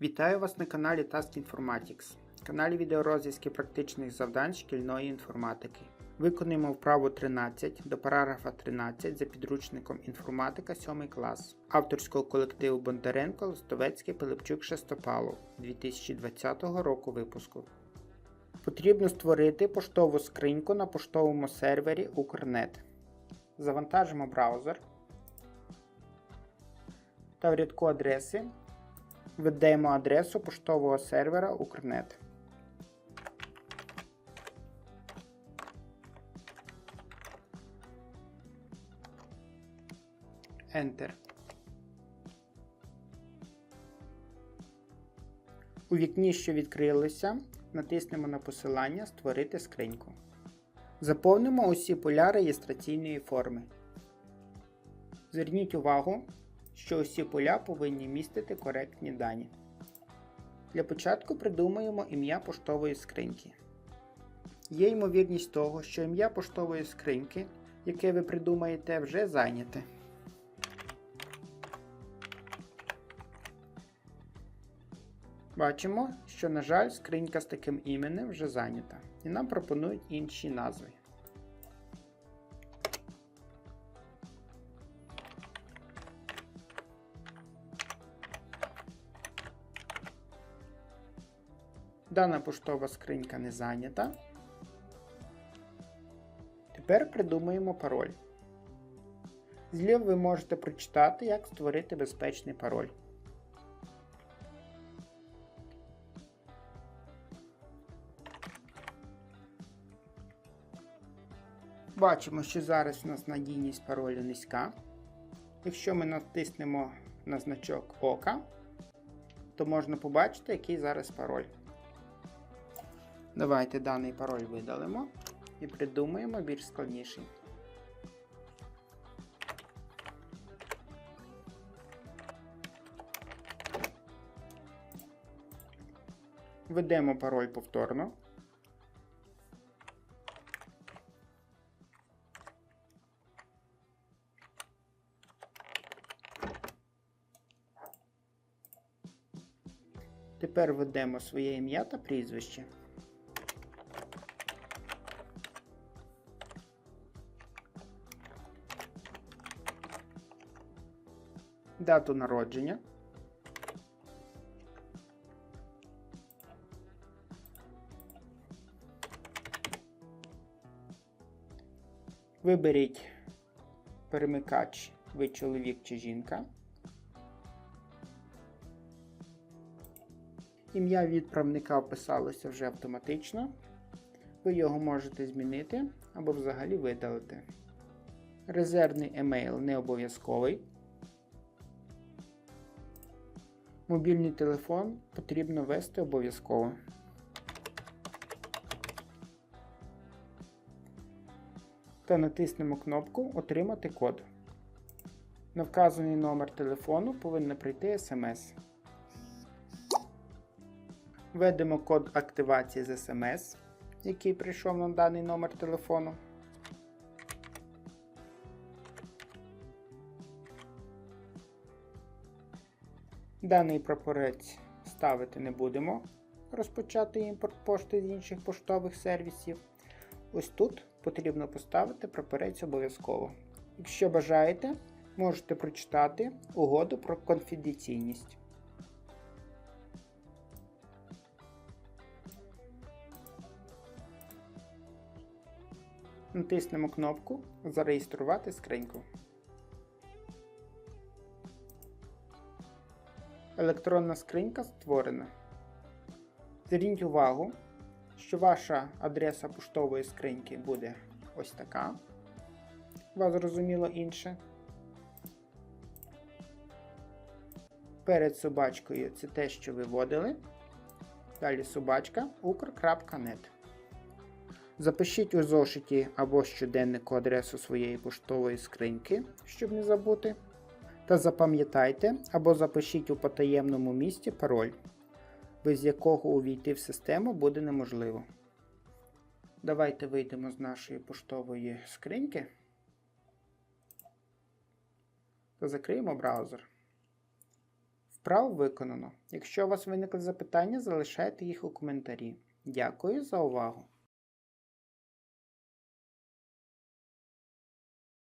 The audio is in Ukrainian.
Вітаю вас на каналі Task Informatics, каналі відеорозв'язки практичних завдань шкільної інформатики. Виконуємо вправу 13 до параграфа 13 за підручником інформатика 7 клас авторського колективу Бондаренко Листовецький Пилипчук Шестопалов 2020 року випуску. Потрібно створити поштову скриньку на поштовому сервері Укрнет. Завантажимо браузер та в рядку адреси введемо адресу поштового сервера Укрнет. Enter. У вікні, що відкрилося, натиснемо на посилання Створити скриньку. Заповнимо усі поля реєстраційної форми. Зверніть увагу, що усі поля повинні містити коректні дані. Для початку придумаємо ім'я поштової скриньки. Є ймовірність того, що ім'я поштової скриньки, яке ви придумаєте, вже зайняте. Бачимо, що, на жаль, скринька з таким іменем вже зайнята, і нам пропонують інші назви. Дана поштова скринька не зайнята. Тепер придумаємо пароль. Зліва ви можете прочитати, як створити безпечний пароль. Бачимо, що зараз у нас надійність паролю низька. Якщо ми натиснемо на значок ока, то можна побачити, який зараз пароль. Давайте даний пароль видалимо і придумаємо більш складніший. Введемо пароль повторно. Тепер введемо своє ім'я та прізвище. Дату народження. Виберіть перемикач ви чоловік чи жінка. Ім'я відправника вписалося вже автоматично. Ви його можете змінити або взагалі видалити. Резервний емейл не обов'язковий. Мобільний телефон потрібно ввести обов'язково. Та натиснемо кнопку Отримати код. На вказаний номер телефону повинно прийти смс. Введемо код активації з смс, який прийшов на даний номер телефону. Даний прапорець ставити не будемо. Розпочати імпорт пошти з інших поштових сервісів. Ось тут потрібно поставити прапорець обов'язково. Якщо бажаєте, можете прочитати угоду про конфіденційність. Натиснемо кнопку Зареєструвати скриньку. Електронна скринька створена. Зверніть увагу, що ваша адреса поштової скриньки буде ось така. Вас зрозуміло інше. Перед собачкою це те, що ви вводили. Далі собачка ukr.net. Запишіть у зошиті або щоденнику адресу своєї поштової скриньки, щоб не забути. Та запам'ятайте або запишіть у потаємному місці пароль, без якого увійти в систему буде неможливо. Давайте вийдемо з нашої поштової скриньки та закриємо браузер. Вправо виконано. Якщо у вас виникли запитання, залишайте їх у коментарі. Дякую за увагу!